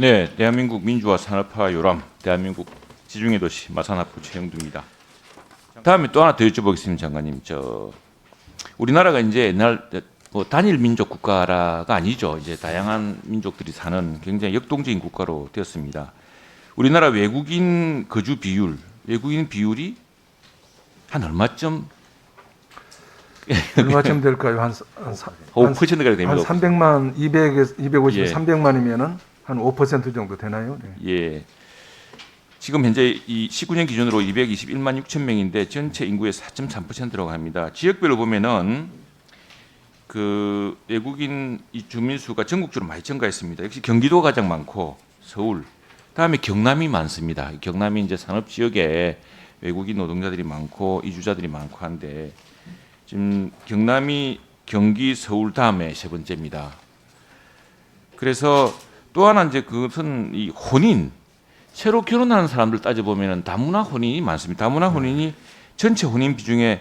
네, 대한민국 민주화 산업화 요람, 대한민국 지중해 도시 마산합부 최영두입니다. 다음에 또 하나 더 여쭤보겠습니다, 장관님. 저 우리나라가 이제 옛날 뭐 단일 민족 국가가 아니죠. 이제 다양한 민족들이 사는 굉장히 역동적인 국가로 되었습니다. 우리나라 외국인 거주 비율, 외국인 비율이 한 얼마쯤 얼마쯤 될까요? 한, 한, 한, 한 됩니다. 300만, 200, 250, 예. 300만이면은 한 5% 정도 되나요? 네. 예. 지금 현재 이 19년 기준으로 221만 6천 명인데 전체 인구의 4.3%라고 합니다. 지역별로 보면은 그 외국인 이 주민 수가 전국적으로 많이 증가했습니다. 역시 경기도가 가장 많고 서울, 다음에 경남이 많습니다. 경남이 이제 산업 지역에 외국인 노동자들이 많고 이주자들이 많고 한데 지금 경남이 경기, 서울 다음에 세 번째입니다. 그래서 또 하나 이제 그것은 이 혼인 새로 결혼하는 사람들 따져 보면은 다문화 혼인이 많습니다. 다문화 혼인이 전체 혼인 비중의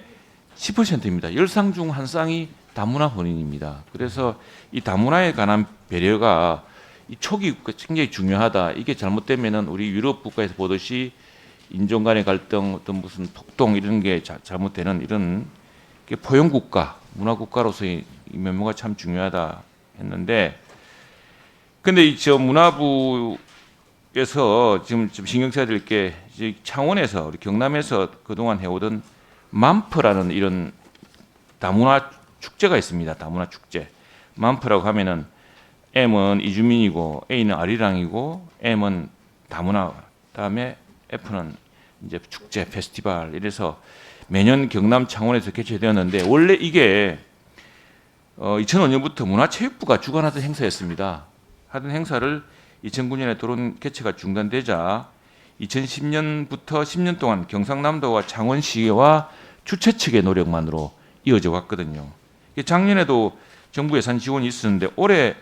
10%입니다. 열 쌍 중 한 쌍이 다문화 혼인입니다. 그래서 이 다문화에 관한 배려가 이 초기 굉장히 중요하다. 이게 잘못되면은 우리 유럽 국가에서 보듯이 인종 간의 갈등, 어떤 무슨 폭동 이런 게 자- 잘못되는 이런 게 포용 국가, 문화 국가로서의 이 면모가 참 중요하다 했는데 근데 이 저 문화부에서 지금 좀 신경 써야 될 게 창원에서 우리 경남에서 그동안 해오던 만프라는 이런 다문화 축제가 있습니다. 다문화 축제. 만프라고 하면은 M은 이주민이고 A는 아리랑이고 M은 다문화. 다음에 F는 이제 축제 페스티벌 이래서 매년 경남 창원에서 개최되었는데 원래 이게 어, 2005년부터 문화체육부가 주관하던 행사였습니다. 하던 행사를 2009년에 도론 개최가 중단되자 2010년부터 10년 동안 경상남도와 창원시와 주최 측의 노력만으로 이어져 왔거든요. 작년에도 정부 예산 지원이 있었는데 올해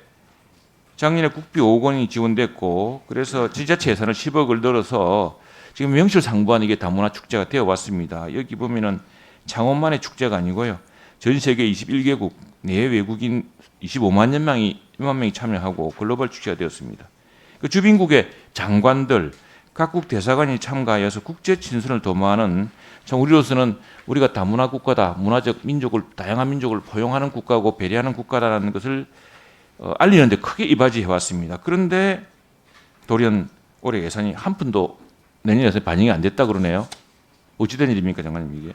작년에 국비 5억 원이 지원됐고 그래서 지자체 예산을 10억을 늘어서 지금 명실상부한 이게 다문화 축제가 되어 왔습니다. 여기 보면은 창원만의 축제가 아니고요. 전 세계 21개국 내 외국인 25만 명이 1만 명이 참여하고 글로벌 축제가 되었습니다. 그 주빈국의 장관들, 각국 대사관이 참가하여서 국제 친선을 도모하는 참 우리로서는 우리가 다문화 국가다, 문화적 민족을 다양한 민족을 포용하는 국가고 배려하는 국가다라는 것을 어, 알리는데 크게 이바지해 왔습니다. 그런데 돌연 올해 예산이 한 푼도 내년 예산에 반영이 안 됐다 그러네요. 어찌된 일입니까, 장관님 이게?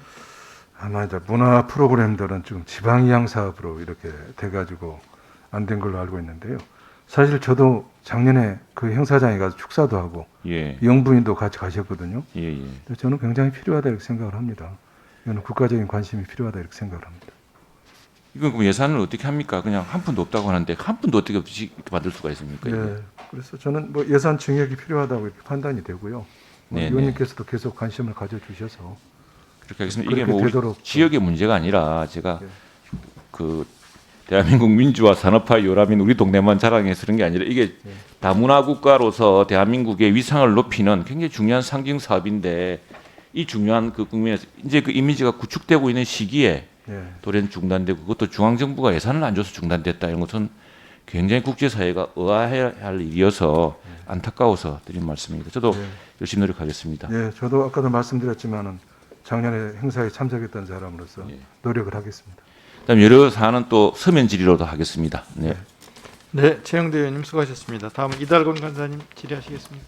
아마 이제 문화 프로그램들은 지금 지방 이양 사업으로 이렇게 돼가지고 안 된 걸로 알고 있는데요. 사실 저도 작년에 그 행사장에 가서 축사도 하고 예, 영부인도 같이 가셨거든요. 예, 예. 저는 굉장히 필요하다 이렇게 생각을 합니다. 이거는 국가적인 관심이 필요하다 이렇게 생각을 합니다. 이건 그럼 예산을 어떻게 합니까? 그냥 한 푼도 없다고 하는데 한 푼도 어떻게 만들 수가 있습니까? 네, 그래서 저는 뭐 예산 증액이 필요하다고 이렇게 판단이 되고요. 뭐 네, 의원님께서도 계속 관심을 가져주셔서 그렇게 하겠습니다. 이게 뭐 우리 지역의 문제가 아니라 제가 네. 그 대한민국 민주화 산업화 요람인 우리 동네만 자랑해서 그런 게 아니라 이게 네. 다문화 국가로서 대한민국의 위상을 높이는 굉장히 중요한 상징 사업인데 이 중요한 그 국민에서 이제 그 이미지가 구축되고 있는 시기에 예, 돌연 중단되고 그것도 중앙 정부가 예산을 안 줘서 중단됐다 이런 것은 굉장히 국제사회가 의아해야 할 일이어서 안타까워서 드린 말씀입니다. 저도 네. 열심히 노력하겠습니다. 예, 저도 아까도 말씀드렸지만은 작년에 행사에 참석했던 사람으로서 예. 노력을 하겠습니다. 그다음 여러 사안은 또 서면 질의로도 하겠습니다. 네. 네, 최영대 의원님 수고하셨습니다. 다음은 이달건 간사님 질의하시겠습니까?